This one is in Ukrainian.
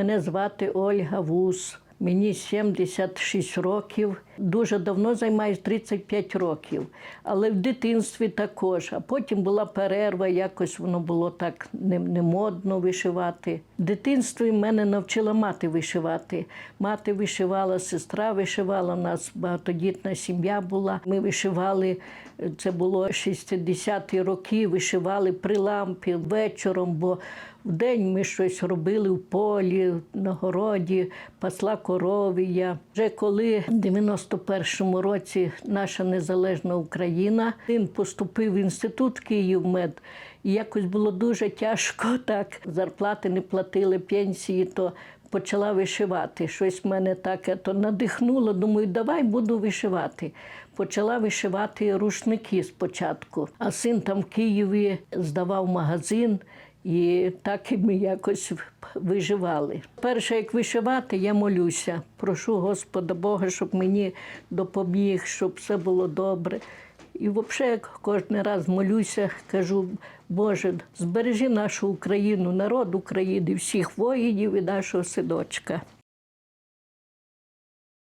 Мене звати Ольга Вус. Мені 76 років. Дуже давно займаюся 35 років, але в дитинстві також. А потім була перерва, якось воно було так не, не модно вишивати. В дитинстві мене навчила мати вишивати. Мати вишивала, сестра вишивала. У нас багатодітна сім'я була. Ми вишивали. Це було 60-ті роки. Вишивали при лампі вечором, бо Вдень ми щось робили в полі, на городі, пасла корови. Вже коли в 91-му році наша незалежна Україна, він поступив в інститут Київмед. І якось було дуже тяжко так. Зарплати не платили, пенсії, то почала вишивати. Щось мене таке то надихнуло. Думаю, давай буду вишивати. Почала вишивати рушники спочатку. А син там в Києві здавав магазин. І так і ми якось виживали. Перше, як вишивати, я молюся. Прошу Господа Бога, щоб мені допоміг, щоб все було добре. І взагалі кожен раз молюся, кажу, Боже, збережи нашу Україну, народ України, всіх воїнів і нашого синочка.